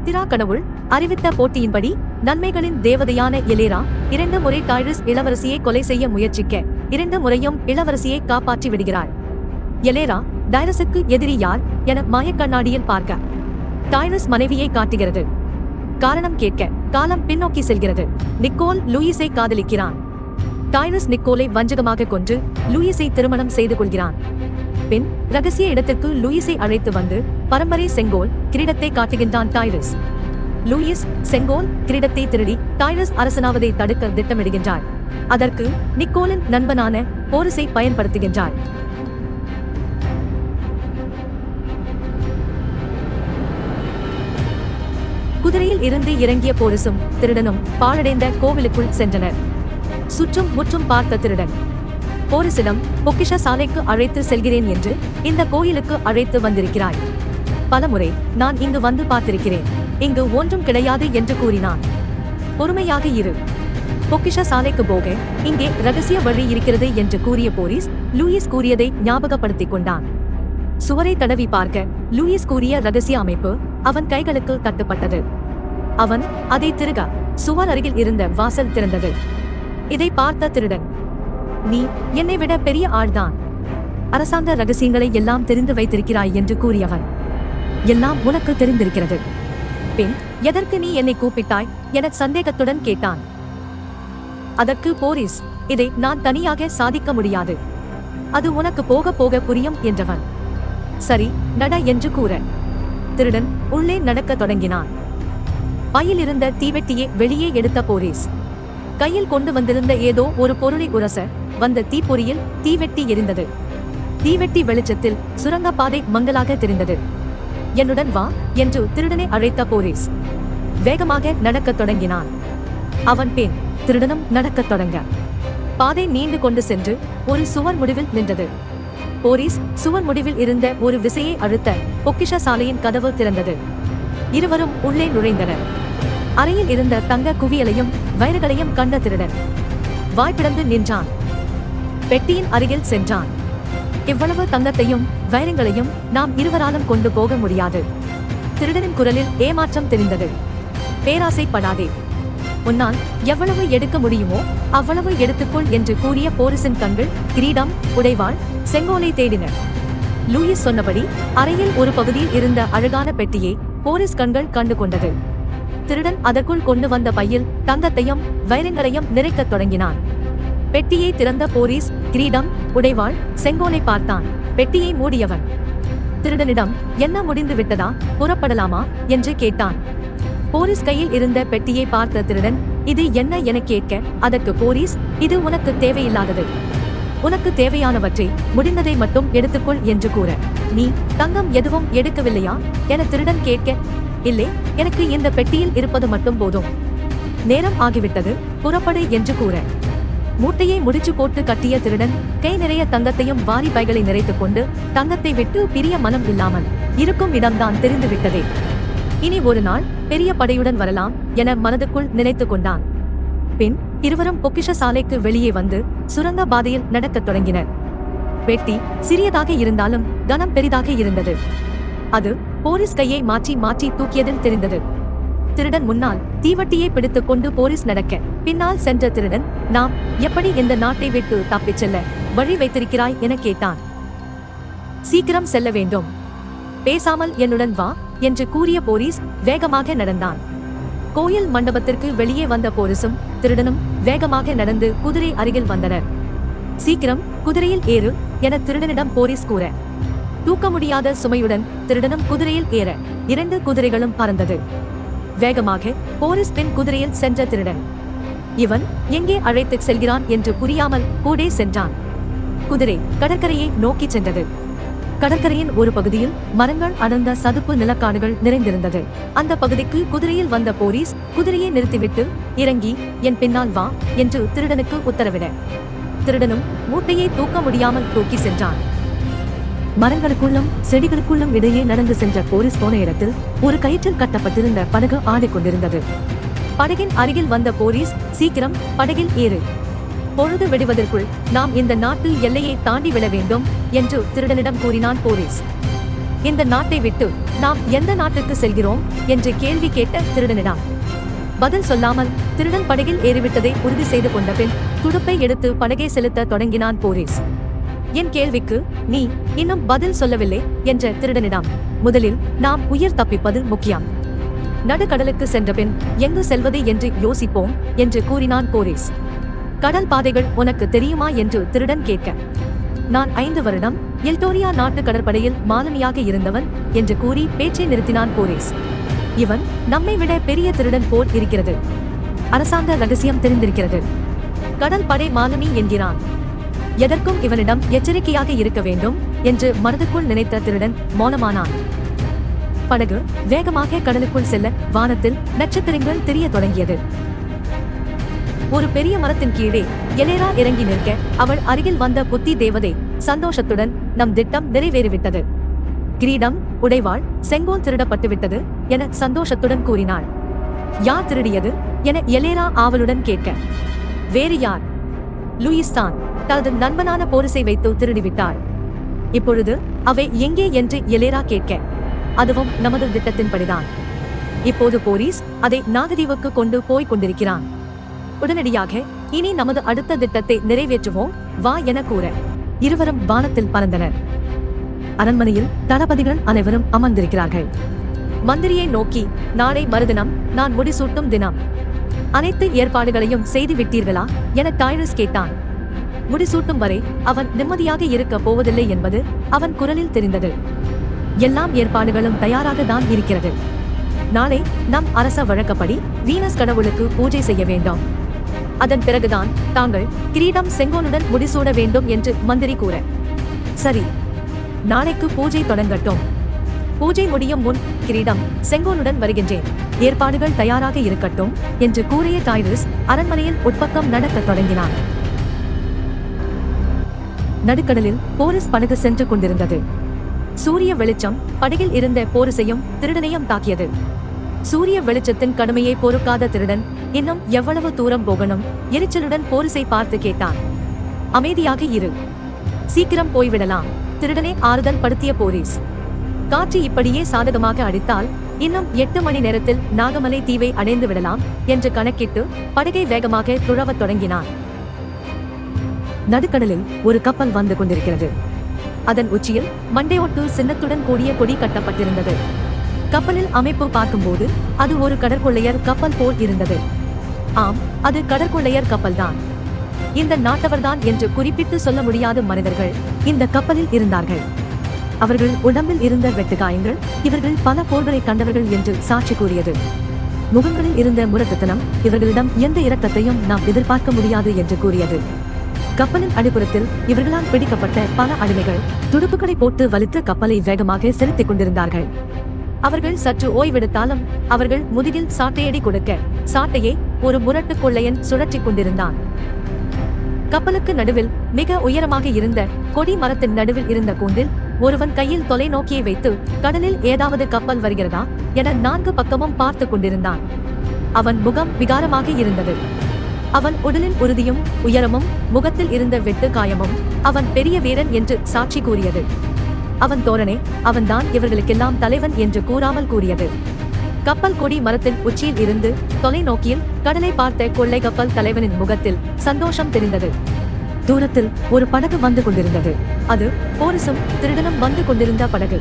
அத்திரா கடவுள் அறிவித்த போட்டியின்படி நன்மைகளின் தேவதையான எலேரா இரண்டு முறை டைரஸ் இளவரசியை கொலை செய்ய முயற்சிக்க இரண்டு முறையும் இளவரசியை காப்பாற்றி விடுகிறாள். எலேரா டைரஸுக்கு எதிரி யார் என மாயக்கண்ணாடியில் பார்க்க. டைரஸ் மனைவியை காட்டுகிறது. காரணம் கேட்க காலம் பின்னோக்கி செல்கிறது. நிக்கோல் லூயிஸை காதலிக்கிறான். டைரஸ் நிக்கோலை வஞ்சகமாக கொன்று லூயிஸை திருமணம் செய்து கொள்கிறான். பின் ரகசிய இடத்திற்கு லூயிஸை அழைத்து வந்து பரம்பரை செங்கோல் கிரீடத்தை காட்டுகின்றான் டைரஸ். லூயிஸ் செங்கோல் கிரீடத்தை திருடி டைரஸ் அரசனாவதை தடுக்க திட்டமிடுகின்றார். அதற்கு நிக்கோலின் நண்பனான போரிஸை பயன்படுத்துகின்றார். குதிரையில் இருந்து இறங்கிய போரிசும் திருடனும் பாழடைந்த கோவிலுக்குள் சென்றனர். சுற்றும் முற்றும் பார்த்த திருடன் போரிசிடம் பொக்கிஷ சாலைக்கு அழைத்து செல்கிறேன் என்று இந்த கோயிலுக்கு அழைத்து வந்திருக்கிறாய். பலமுறை நான் இங்கு வந்து பார்த்திருக்கிறேன். இங்கு ஒன்றும் கிடையாது என்று கூறினான். பொறுமையாக இரு. பொக்கிஷ சாலைக்கு போக இங்கே ரகசிய வழி இருக்கிறது என்று கூறிய போரிஸ் லூயிஸ் கூறியதை ஞாபகப்படுத்திக் கொண்டான். சுவரை தடவி பார்க்க லூயிஸ் கூறிய ரகசிய அமைப்பு அவன் கைகளுக்கு தட்டுப்பட்டது. அவன் அதை திருக சுவர் அருகில் இருந்த வாசல் திறந்தது. இதை பார்த்த திருடன் நீ என்னை விட பெரிய ஆள்தான். அரசாங்க ரகசியங்களை எல்லாம் தெரிந்து வைத்திருக்கிறாய் என்று கூறியவன். எல்லாம் உனக்கு தெரிந்திருக்கிறது. பின் எதற்கு நீ என்னை கூப்பிட்டாய்? என சந்தேகத்துடன் கேட்டான். அதற்கு போரிஸ் இதை நான் தனியாக சாதிக்க முடியாது. அது உனக்கு போக போக புரியும் என்றவன். சரி நட என்று கூற. திருடன் உள்ளே நடக்கத் தொடங்கினான். பையிலிருந்த தீவெட்டியை வெளியே எடுத்த போரீஸ். கையில் கொண்டு வந்திருந்த ஏதோ ஒரு பொருளை உரச வந்த தீப்பொறியில் தீவெட்டி எரிந்தது. தீவெட்டி வெளிச்சத்தில் சுரங்கப்பாதை மங்கலாக தெரிந்தது. என்னுடன் வா என்று திருடனை அழைத்த போலீஸ். வேகமாக நடக்கத் தொடங்கினான். அவன் பின். திருடனும் நடக்கத் தொடங்க. பாதை நீண்டு கொண்டு சென்று ஒரு சுவர் முடிவில் நின்றது. போலீஸ் சுவர் முடிவில் இருந்த ஒரு விசையை அழுத்த பொக்கிஷ சாலையின் கதவு திறந்தது. இருவரும் உள்ளே நுழைந்தனர். அறையில் இருந்த தங்க குவியலையும் வைரங்களையும் கண்ட திருடன் வாய்ப்பிடந்து நின்றான். பெட்டியின் அருகில் சென்றான். இவ்வளவு தங்கத்தையும் வைரங்களையும் நாம் இருவராலும் கொண்டு போக முடியாது. திருடனின் குரலில் ஏமாற்றம் தெரிந்தது. பேராசைப்படாதே. உன்னால் எவ்வளவு எடுக்க முடியுமோ அவ்வளவு எடுத்துக்கொள் என்று கூறிய போரிசின் கண்கள் கிரீடம் உடைவாள் செங்கோலை தேடின. லூயிஸ் சொன்னபடி அறையில் ஒரு பகுதியில் இருந்த அழகான பெட்டியை போரிஸ் கண்கள் கண்டு கொண்டது. திருடன் அதற்குள் கொண்டு வந்த பையில் தங்கத்தையும் வைரங்களையும் நிறைக்கத் தொடங்கினான். பெட்டியை திறந்த போரிஸ் கிரீடம் உடைவாள் செங்கோலை பார்த்தான். பெட்டியை மூடியவன் திருடனிடம் என்ன முடிந்து விட்டதா? புறப்படலாமா? என்று கேட்டான். போரிஸ் கையில் இருந்த பெட்டியை பார்த்த திருடன் இது என்ன என கேட்க? அதற்கு போரிஸ் இது உனக்கு தேவையில்லாதது. உனக்கு தேவையானவற்றை முடிந்ததை மட்டும் எடுத்துக்கொள் என்று கூற. நீ தங்கம் எதுவும் எடுக்கவில்லையா? என திருடன் கேட்க. இல்லை எனக்கு இந்த பெட்டியில் இருப்பது மட்டும் போதும். நேரம் ஆகிவிட்டது. புறப்படு என்று கூற. மூட்டையை முடிச்சு போட்டு கட்டிய திருடன் கை நிறைய தங்கத்தையும் வாரி பைகளை நிறைத்துக் கொண்டு தங்கத்தை விட்டு பிரிய மனம் இல்லாமல் இருக்கும் இடம்தான் தெரிந்துவிட்டதே. இனி ஒரு நாள் பெரிய படையுடன் வரலாம் என மனதுக்குள் நினைத்துக் கொண்டான். பின் இருவரும் பொக்கிஷ சாலைக்கு வெளியே வந்து சுரங்க பாதையில் நடக்கத் தொடங்கினர். வெட்டி சிறியதாக இருந்தாலும் கனம் பெரிதாக இருந்தது. அது போரிஸ் கையை மாற்றி மாற்றி தூக்கியதில் தெரிந்தது. திருடன் முன்னால் தீவட்டியை பிடித்துக் கொண்டு போரிஸ் நடக்க. பின்னால் சென்ற திருடன் நாம் எப்படி இந்த நாட்டை விட்டு தப்பிச் செல்ல வழி வைத்திருக்கிறாய்? என கேட்டான். சீக்கிரம் செல்ல வேண்டும். பேசாமல் என்னுடன் வா என்று கூறிய போரிஸ் வேகமாக நடந்தான். கோயில் மண்டபத்திற்கு வெளியே வந்த போலீசும் திருடனும் வேகமாக நடந்து குதிரை அருகில் வந்தனர். சீக்கிரம் குதிரையில் ஏறு என திருடனிடம் போரிஸ் கூற. தூக்க முடியாத சுமையுடன் திருடனும் குதிரையில் ஏற. இரண்டு குதிரைகளும் பறந்தது. வேகமாக போரிஸ் பின் குதிரையில் சென்ற திருடன். இவன் எங்கே அழைத்துச் செல்கிறான் என்று புரியாமல் கூடே சென்றான். குதிரை கடற்கரையை நோக்கிச் சென்றது. கடற்கரையின் ஒரு பகுதியில் மரங்கள் அடர்ந்த சதுப்பு நிலக்காடுகள் நிறைந்திருந்தது. அந்த பகுதிக்கு குதிரையில் வந்த போலீஸ் குதிரையை நிறுத்திவிட்டு இறங்கி என் பின்னால் வா என்று திருடனுக்கு உத்தரவிட. திருடனும் மூட்டையை தூக்க முடியாமல் தூக்கி சென்றான். மரங்களுக்குள்ளும் செடிகளுக்குள்ளும் இடையே நடந்து சென்ற போலீஸ் போன இடத்தில் ஒரு கயிற்றில் கட்டப்பட்டிருந்த படகு ஆடிக்கொண்டிருந்தது. படகின் அருகில் வந்த போலீஸ் சீக்கிரம் படகில் ஏறு. பொழுது விடுவதற்குள் நாம் இந்த நாட்டில் எல்லையை தாண்டி விட வேண்டும் என்று திருடனிடம் கூறினான் போலீஸ் இந்த நாட்டை விட்டு நாம் எந்த நாட்டுக்கு செல்கிறோம் என்று கேள்வி கேட்ட திருடனிடம். பதில் சொல்லாமல் திருடன் படகில் ஏறிவிட்டதை உறுதி செய்து கொண்ட பின் துடுப்பை எடுத்து படகை செலுத்த தொடங்கினான் போலீஸ் என் கேள்விக்கு நீ இன்னும் பதில் சொல்லவில்லை என்ற திருடனிடம். முதலில் நாம் உயிர் தப்பிப்பது முக்கியம். நடுக்கடலுக்கு சென்றபின் எங்கு செல்வது என்று யோசிப்போம் என்று கூறினான் போரீஸ். கடல் பாதைகள் உனக்கு தெரியுமா என்று திருடன் கேட்க. நான் ஐந்து வருடம் எல்டோரியா நாட்டு கடற்படையில் மாலுமியாக இருந்தவன் என்று கூறி பேச்சை நிறுத்தினான் போரீஸ். இவன் நம்மை விட பெரிய திருடன் போல் இருக்கிறது. அரசாங்க ரகசியம் தெரிந்திருக்கிறது. கடல் படை மாலுமி என்கிறான். எதற்கும் இவனிடம் எச்சரிக்கையாக இருக்க வேண்டும் என்று மனதுக்குள் நினைத்த திருடன் மௌனமானான். படகு வேகமாக கடலுக்குள் செல்ல வானத்தில் நட்சத்திரங்கள் தெரிய தொடங்கியது. ஒரு பெரிய மரத்தின் கீழே எலேரா இறங்கி நிற்க அவள் அருகில் வந்த புத்தி தேவதை சந்தோஷத்துடன் நம் திட்டம் நிறைவேறிவிட்டது. கிரீடம் உடைவாள் செங்கோல் திருடப்பட்டுவிட்டது என சந்தோஷத்துடன் கூறினாள். யார் திருடியது என எலேரா ஆவலுடன் கேட்க. வேறு யார்? லூயிஸ் தான் தனது நண்பனான போரிசை வைத்து திருடிவிட்டார் இப்பொழுது அவை எங்கே என்று எலேரா கேட்க அதுவும் நமது திட்டத்தின்படிதான். இப்போது போலீஸ் அதை நாகதீவுக்கு கொண்டு போய் கொண்டிருக்கிறான். உடனடியாக இனி நமது அடுத்த திட்டத்தை நிறைவேற்றுவோம் வா என கூற இருவரும் வானத்தில் பறந்தனர். அரண்மனையில் தளபதிகள் அனைவரும் அமர்ந்திருக்கிறார்கள். மந்திரியை நோக்கி நாளை மறுதினம் நான் முடிசூட்டும் தினம். அனைத்து ஏற்பாடுகளையும் செய்து விட்டீர்களா என டைரஸ் கேட்டான். முடிசூட்டும் வரை அவன் நிம்மதியாக இருக்க போவதில்லை என்பது அவன் குரலில் தெரிந்தது. எல்லாம் ஏற்பாடுகளும் தயாராக தான் இருக்கிறது. நாளை நம் அரச வழக்கப்படி வீனஸ் கடவுளுக்கு பூஜை செய்ய வேண்டும். அதன் பிறகுதான் தாங்கள் கிரீடம் செங்கோனுடன் முடிசூட வேண்டும் என்று மந்திரி கூற. சரி நாளைக்கு பூஜை தொடங்கட்டும். பூஜை முடியும் முன் கிரீடம் செங்கோலுடன் வருகின்றேன். ஏற்பாடுகள் தயாராக இருக்கட்டும் என்று கூறிய டைரஸ் அரண்மனையில் உட்பக்கம் நடக்க தொடங்கினான். நடுக்கடலில் போரிஸ் படகு சென்று கொண்டிருந்தது. சூரிய வெளிச்சம் படகில் இருந்த போரிசையும் திருடனையும் தாக்கியது. சூரிய வெளிச்சத்தின் கடுமையை பொறுக்காத திருடன் இன்னும் எவ்வளவு தூரம் போகணும்? எரிச்சலுடன் போரிசை பார்த்து கேட்டான். அமைதியாக இரு. சீக்கிரம் போய்விடலாம். திருடனை ஆறுதல் படுத்திய போலீஸ் காற்று இப்படியே சாதகமாக அடித்தால் இன்னும் எட்டு மணி நேரத்தில் நாகமலை தீவை அடைந்து விடலாம் என்று கணக்கிட்டு படகை வேகமாக துழவத் தொடங்கினான் நடுக்கடலில் ஒரு கப்பல் வந்து கொண்டிருக்கிறது. அதன் உச்சியில் மண்டையோட்டு சின்னத்துடன் கூடிய கொடி கட்டப்பட்டிருந்தது. கப்பலில் அமைப்பு பார்க்கும்போது அது ஒரு கடற்கொள்ளையர் கப்பல் போல் இருந்தது. ஆம் அது கடற்கொள்ளையர் கப்பல்தான். இந்த நாட்டவர்தான் என்று குறிப்பிட்டு சொல்ல முடியாத மனிதர்கள் இந்த கப்பலில் இருந்தார்கள். அவர்கள் உடம்பில் இருந்த வெட்டுகாயங்கள் இவர்கள் பல போர்களை கண்டவர்கள் என்று சாட்சி கூறியது. முகங்களில் இருந்த முரட்டுத்தனம் இவர்களிடம் எந்த இரக்கத்தையும் நாம் எதிர்பார்க்க முடியாது என்று கூறியது. கப்பலின் அடிப்புறத்தில் இவர்களால் பிடிக்கப்பட்ட பல அடிமைகள் துடுப்புகளை போட்டு வலித்து கப்பலை வேகமாக செலுத்திக் கொண்டிருந்தார்கள். அவர்கள் சற்று ஓய்வெடுத்தாலும் அவர்கள் முதுகில் சாட்டையடி கொடுக்க சாட்டையை ஒரு முரட்டு கொள்ளையன் சுழற்றிக் கொண்டிருந்தான். கப்பலுக்கு நடுவில் மிக உயரமாக இருந்த கொடி மரத்தின் நடுவில் இருந்த கூண்டில் ஒருவன் கையில் தொலைநோக்கியை வைத்து கடலில் ஏதாவது கப்பல் வருகிறதா என நான்கு பக்கமும் பார்த்து கொண்டிருந்தான். அவன் முகம் விகாரமாக இருந்தது. அவன் உடலின் உறுதியும் உயரமும் முகத்தில் இருந்த வெட்டு காயமும் அவன் பெரிய வீரன் என்று சாட்சி கூறியது. அவன் தோரணே அவன்தான் இவர்களுக்கெல்லாம் தலைவன் என்று கூறாமல் கூறியது. கப்பல் கொடி மரத்தின் உச்சியில் இருந்து தொலைநோக்கியில் கடலை பார்த்த கொள்ளை கப்பல் தலைவனின் முகத்தில் சந்தோஷம் தெரிந்தது. தூரத்தில் ஒரு படகு வந்து கொண்டிருந்தது. அது போரிசும் திருடனும் வந்து கொண்டிருந்த படகு.